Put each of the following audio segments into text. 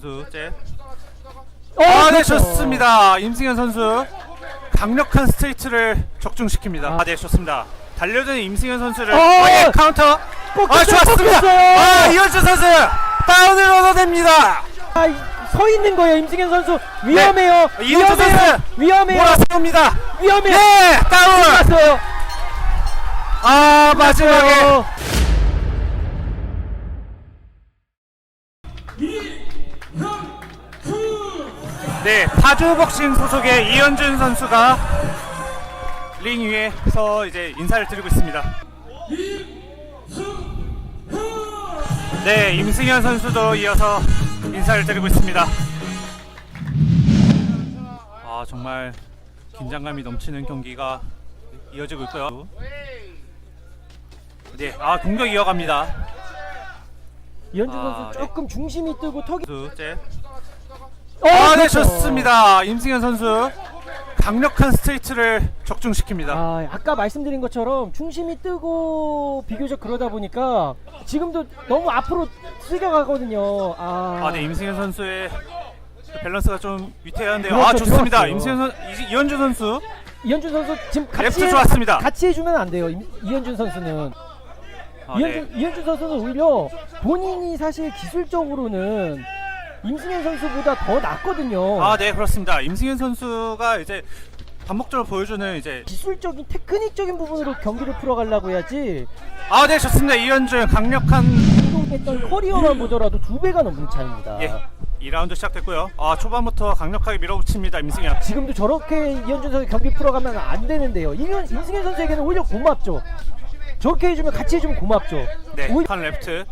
선수 제. 어, 아, 네, 그렇죠. 좋습니다. 임승현 선수 강력한 스트레이트를 적중시킵니다. 아, 네, 좋습니다. 달려드는 임승현 선수를 어! 아, 예, 카운터. 꺾였어요, 아, 좋았습니다. 아, 이현주 선수 다운을 얻어냅니다. 아, 이- 서 있는 거예요, 임승현 선수. 위험해요. 네. 이현주 위험해요. 선수 위험해요. 몰아세웁니다. 위험해요. 네, 다운. 끝났어요. 아, 마지막에 네, 파주복싱 소속의 이현준 선수가 링 위에서 이제 인사를 드리고 있습니다. 네, 임승현 선수도 이어서 인사를 드리고 있습니다. 아, 정말 긴장감이 넘치는 경기가 이어지고 있고요. 네, 아, 공격 이어갑니다. 이현준 아, 선수 네. 조금 중심이 뜨고 턱이. 제. 어, 아, 네, 그렇죠. 좋습니다. 임승현 선수 강력한 스트레이트를 적중시킵니다. 아, 아까 말씀드린 것처럼 중심이 뜨고 비교적 그러다 보니까 지금도 너무 앞으로 쓸려가거든요. 아, 아, 네, 임승현 선수의 그 밸런스가 좀 위태한데요. 그렇죠, 아, 좋습니다. 들어갔어요. 임승현 선, 이- 이현주 선수 이현준 선수 지금 같이 레프트 해- 좋았습니다. 같이 해주면 안 돼요. 임- 이현준 선수는 아, 네. 이현준, 이현준 선수는 오히려 본인이 사실 기술적으로는 임승현 선수보다 더 낫거든요. 아, 네, 그렇습니다. 임승현 선수가 이제 반복적으로 보여주는 이제 기술적인 테크닉적인 부분으로 경기를 풀어가려고 해야지 아, 네, 좋습니다. 이현준 강력한 운동했던 커리어만 보더라도 두 배가 넘는 차이입니다. 예. 2라운드 시작됐고요. 아, 초반부터 강력하게 밀어붙입니다. 임승현. 지금도 저렇게 이현준 선수 경기 풀어가면 안 되는데요. 이현, 임승현 선수에게는 오히려 고맙죠. 저렇게 해주면 같이 해주면 고맙죠. 네, 오히려 한 레프트.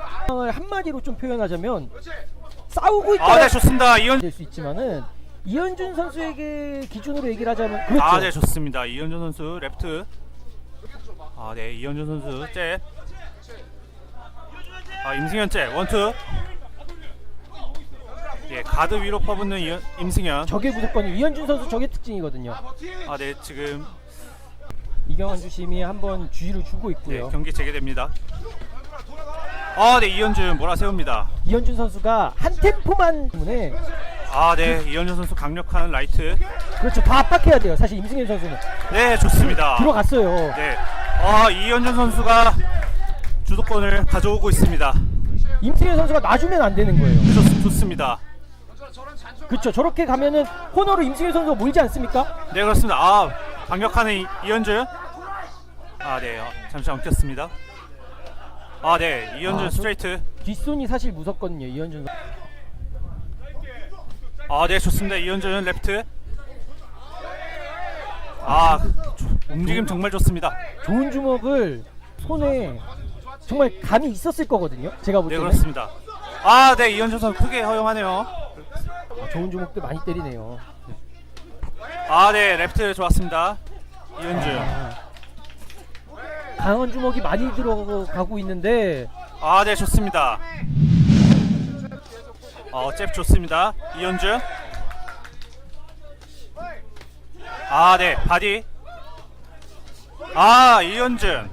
상황을 한마디로 좀 표현하자면 싸우고 있다 아, 네, 좋습니다. 이현 될수 있지만은 이현준 선수에게 기준으로 얘기를 하자면 그렇죠. 아, 네, 좋습니다. 이현준 선수 레프트. 아, 네, 이현준 선수 잽. 아, 임승현 잽. 원투. 예, 가드 위로 퍼붓는 이현, 임승현. 저게 무조건 이현준 선수 저게 특징이거든요. 아, 네, 지금 이경환 주심이 한번 주의를 주고 네, 있고요. 경기 재개됩니다. 아, 네, 이현준 몰아세웁니다. 이현준 선수가 한 템포만 때문에 아, 네, 이현준 선수 강력한 라이트. 그렇죠. 더 압박해야 돼요. 사실 임승현 선수는 네, 좋습니다. 들어갔어요. 네, 아, 이현준 선수가 주도권을 가져오고 있습니다. 임승현 선수가 놔주면 안 되는 거예요. 좋, 좋습니다. 그렇죠. 저렇게 가면은 코너로 임승현 선수가 몰지 않습니까? 네 그렇습니다. 아 반격하는 이, 이현준. 아 네, 어, 잠시 엉켰습니다. 아 네, 이현준 아, 저- 스트레이트. 뒷손이 사실 무섭거든요. 이현준. 아 네, 좋습니다. 이현준 레프트. 아 조- 움직임 정말 좋습니다. 좋은 주먹을 손에 정말 감이 있었을 거거든요. 제가 볼 네 때는 그렇습니다. 아 네, 이현준 선수 크게 허용하네요. 아, 좋은 주먹도 많이 때리네요. 아 네, 레프트 좋았습니다. 이현준. 강한 주먹이 많이 들어가고 있는데 아 네, 좋습니다. 어, 잽 좋습니다. 이현준. 아, 네, 바디. 아, 이현준.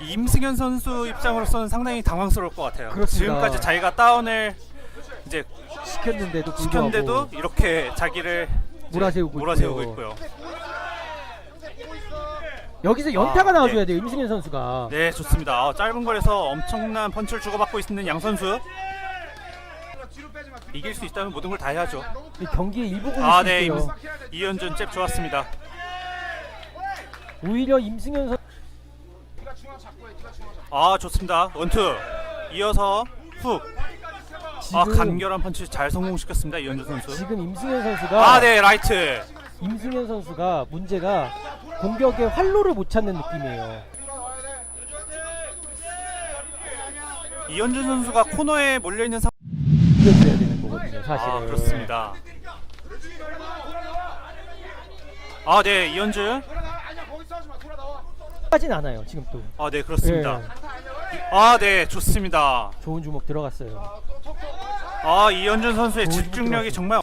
임승현 선수 입장으로서는 상당히 당황스러울 것 같아요. 그렇습니다. 지금까지 자기가 다운을 이제 시켰는데도 시켰는데도 이렇게 자기를 이제 몰아세우고 몰아세우고 있고요. 있고요. 여기서 연타가 아, 나와줘야 네. 돼요. 임승현 선수가. 네, 좋습니다. 어, 짧은 거리에서 엄청난 펀치를 주고받고 있는 양 선수. 이길 수 있다면 모든 걸 다 해야죠. 이 경기의 일부분일 아, 수 네, 임, 있어요. 이현준 잽 좋았습니다. 오히려 임승현 선수 아, 좋습니다. 원투 이어서 훅. 아, 지금 간결한 펀치 잘 성공시켰습니다. 이현준 선수. 지금 임승현 선수가 아, 네, 라이트. 임승현 선수가 문제가 공격에 활로를 못 찾는 느낌이에요. 이현준 선수가 코너에 몰려 있는 상황. 이겨줘야 되는 거거든요, 사실은. 아, 그렇습니다. 아, 네, 이현준. 하진 않아요, 지금 또. 아, 네, 그렇습니다. 예, 아, 네, 좋습니다. 좋은 주먹 들어갔어요. 아 이현준 선수의 좋은 집중력이 정말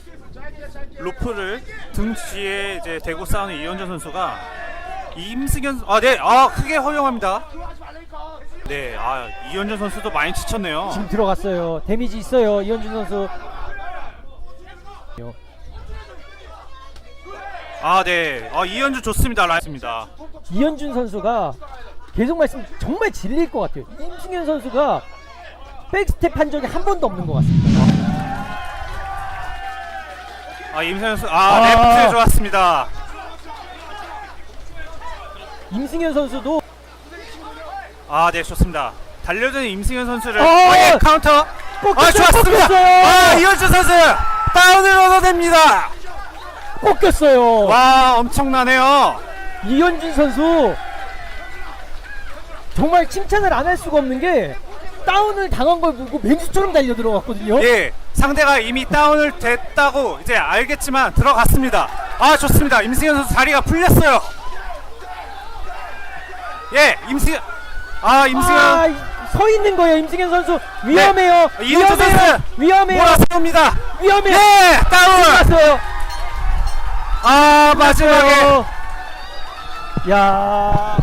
로프를 등 뒤에 이제 대고 싸우는 이현준 선수가 임승현 아네아 크게 허용합니다 네, 아 이현준 선수도 많이 지쳤네요. 지금 들어갔어요. 데미지 있어요. 이현준 선수. 아 네, 아 이현준 좋습니다. 라이습니다. 이현준 선수가 계속 말씀 정말 질릴 것 같아요. 임승현 선수가 백스텝 한 적이 한 번도 없는 것 같습니다. 아 임성현 선수, 아. 아 레프트 좋았습니다. 임승현 선수도 아 네, 좋습니다. 달려드는 임승현 선수를 어! 아, 예, 카운터. 아 좋았습니다. 꺾였어요. 아 이현준 선수 다운을 얻어냅니다. 꺾였어요. 와 엄청나네요. 이현준 선수 정말 칭찬을 안 할 수가 없는 게 다운을 당한 걸 보고 맹수처럼 달려 들어갔거든요. 예, 상대가 이미 다운을 됐다고 이제 알겠지만 들어갔습니다. 아 좋습니다. 임승현 선수 다리가 풀렸어요. 예, 임승현. 아 임승현 아, 이- 서 있는 거예요, 임승현 선수. 위험해요. 네. 위험해요. 선수 위험해요. 몰아세웁니다. 위험해요. 예, 다운. 끝났어요. 아 마지막에 야,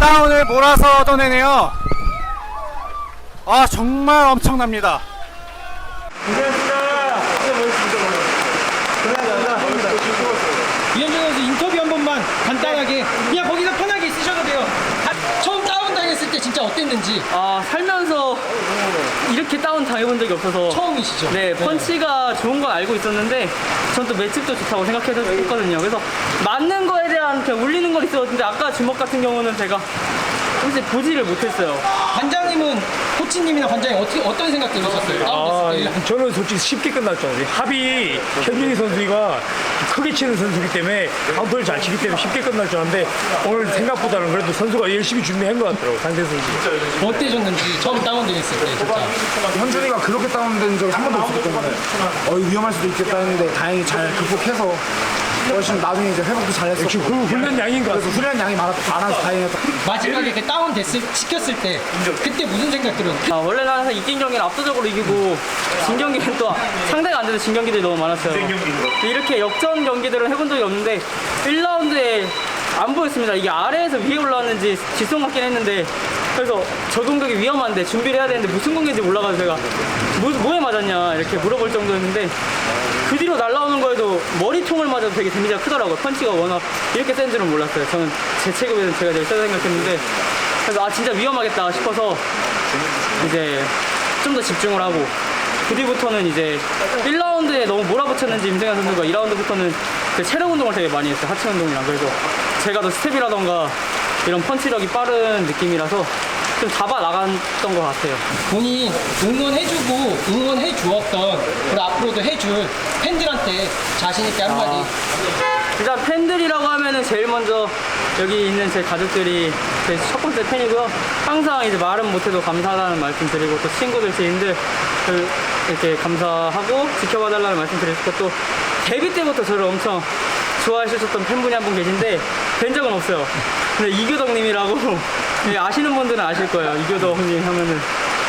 다운을 몰아서 얻어내네요. 아 정말 엄청납니다. 이현준 선수 인터뷰 한 번만 간단하게 그냥 거기서 편하게 있으셔도 돼요. 아, 처음 다운 당했을 어땠는지. 아 살면서 이렇게 다운 당해본 적이 없어서. 처음이시죠? 네 펀치가 좋은 건 알고 있었는데 전 또 매집도 좋다고 생각했거든요. 그래서 맞는 거에 대한 그냥 울리는 건 있었는데 아까 주먹 같은 경우는 제가 사실 보지를 못했어요 관장님은 코치님이나 관장님 어떻게 어떤 생각 들으셨어요? 아, 다운됐을 때? 저는 솔직히 쉽게 끝날 줄 알았어요. 합이 현준이 선수가 크게 치는 선수이기 때문에 카운터를 잘 치기 때문에 쉽게 끝날 줄 알았는데 오늘 생각보다는 그래도 선수가 열심히 준비한 것 같더라고요. 상대 선수. 어때셨는지 처음 다운됐을 때 진짜. 현준이가 그렇게 다운된 적이 한 번도 없었기 때문에 어, 위험할 수도 있겠다 했는데 다행히 잘 극복해서 훨씬 나중에 이제 회복도 잘했었고. 그 훈련 양인 것 그래서 같아요. 후련 양이 많아, 많아서 다행이었다. 마지막에 그 다운 됐을 시켰을 때 그때 무슨 생각 들었는지 아, 원래는 항상 이긴 경기는 압도적으로 이기고 진 경기는 또 상대가 안 돼서 진 경기들이 너무 많았어요. 이렇게 역전 경기들은 해본 적이 없는데 1라운드에 안 보였습니다. 이게 아래에서 위에 올라왔는지 뒷손 같긴 했는데 그래서 저 공격이 위험한데 준비를 해야 되는데 무슨 공격인지 몰라가지고 제가 뭐, 뭐에 맞았냐 이렇게 물어볼 정도였는데 그 뒤로 날라오는 거에도 머리통을 맞아도 되게 데미지가 크더라고요. 펀치가 워낙 이렇게 센 줄은 몰랐어요. 저는 제 체급에는 제가 제일 세다 생각했는데 그래서 아 진짜 위험하겠다 싶어서 이제 좀 더 집중을 하고 그 뒤부터는 이제 1라운드에 너무 몰아붙였는지 임승현 선수가 2라운드부터는 그 체력 운동을 되게 많이 했어요. 하체 운동이랑. 그래서 제가 더 스텝이라던가 이런 펀치력이 빠른 느낌이라서 좀 잡아 나갔던 것 같아요 본인 응원해주고 응원해 주었던 그리고 앞으로도 해줄 팬들한테 자신 있게 한마디 일단 팬들이라고 하면은 제일 먼저 여기 있는 제 가족들이 제 첫 번째 팬이고요. 항상 이제 말은 못해도 감사하다는 말씀 드리고 또 친구들, 지인들 그 이렇게 감사하고 지켜봐달라는 말씀 드리고 또 데뷔 때부터 저를 엄청 좋아해 주셨던 팬분이 한 분 계신데 뵌 적은 없어요. 근데 이교덕님이라고 예, 아시는 분들은 아실 거예요. 이교덕님 하면은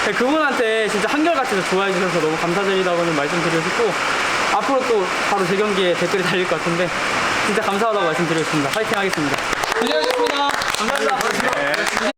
네, 그분한테 진짜 한결같이 좋아해 주셔서 너무 감사드리다고는 말씀드리고 싶고 앞으로 또 바로 제 경기에 댓글이 달릴 것 같은데 진짜 감사하다고 말씀드리겠습니다. 파이팅 하겠습니다. 고생하셨습니다 감사합니다.